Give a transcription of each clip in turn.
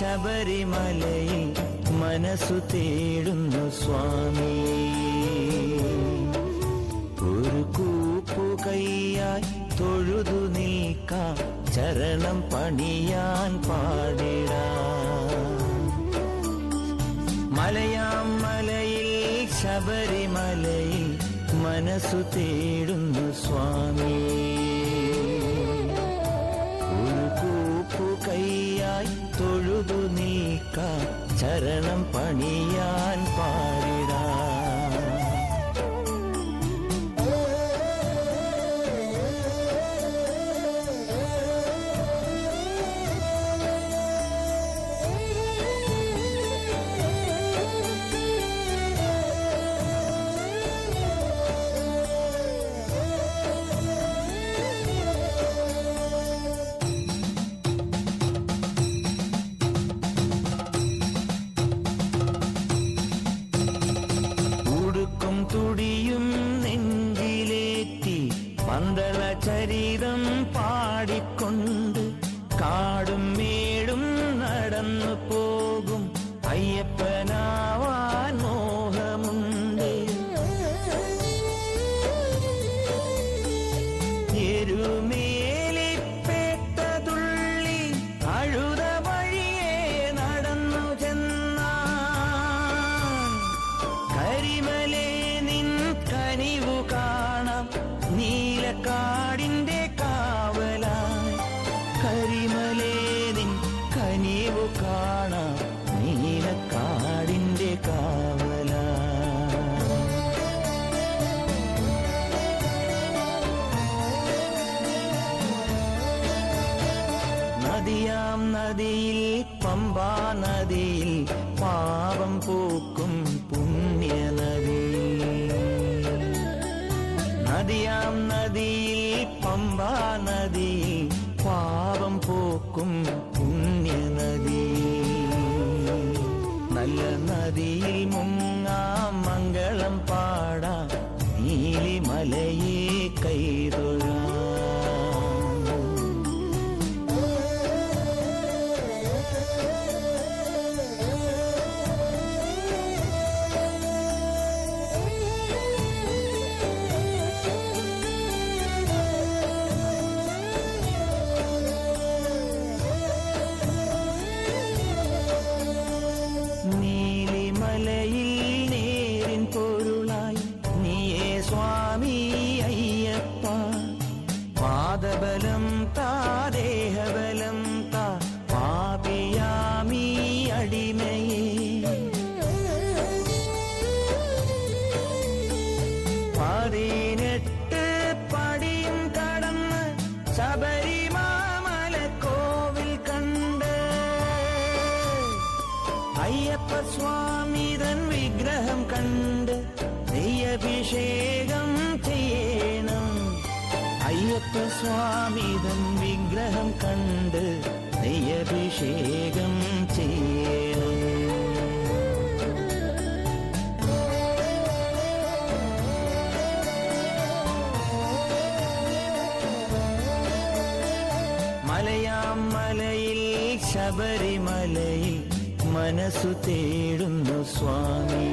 ശബരിമലയിൽ മനസ്സു തേടുന്നു സ്വാമി. ഒരു കൂപ്പു കൈയായി തൊഴുതു നിൽക്കാം ചരണം പണിയാൻ പാടിടാം. മലയാം മലയിൽ ശബരിമലയിൽ മനസ്സു തേടുന്നു സ്വാമി. ഒരു കൂപ്പു കൈയായി തൊഴുതു നീക്കാം ചരണം പണിയാൻ പാടിടാം. ചരിതം പാടിക്കൊണ്ട് കാടും മേടും നടന്നു പോകും நதியில் பம்பா நதியில் பாவம் போக்கும் புண்ணிய நதி நதியாம் நதியில் பம்பா நதியில் பாவம் போக்கும் புண்ணிய நதி நல்ல நதியில் முங்கா மங்களம் பாடா நீலி மலையே கைதொழ ശബരിമാമല കോവിൽ കണ്ട് അയ്യപ്പ സ്വാമിതൻ വിഗ്രഹം കണ്ട് നെയ്യഭിഷേകം ചെയ്യണം. അയ്യപ്പ സ്വാമിതൻ വിഗ്രഹം കണ്ട് നെയ്യഭിഷേകം ചെയ്യണം മലയാം മലയിൽ ശബരിമലയിൽ മനസ്സു തേടുന്നു സ്വാമി.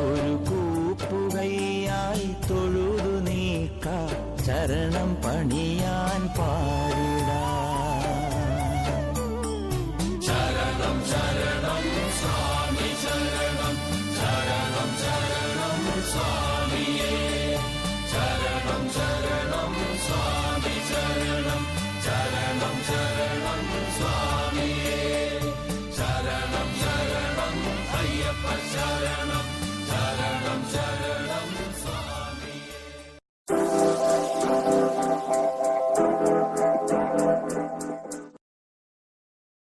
ഒരു കൂപ്പുകയായി തൊഴുതു നീക്ക ചരണം പണിയാൻ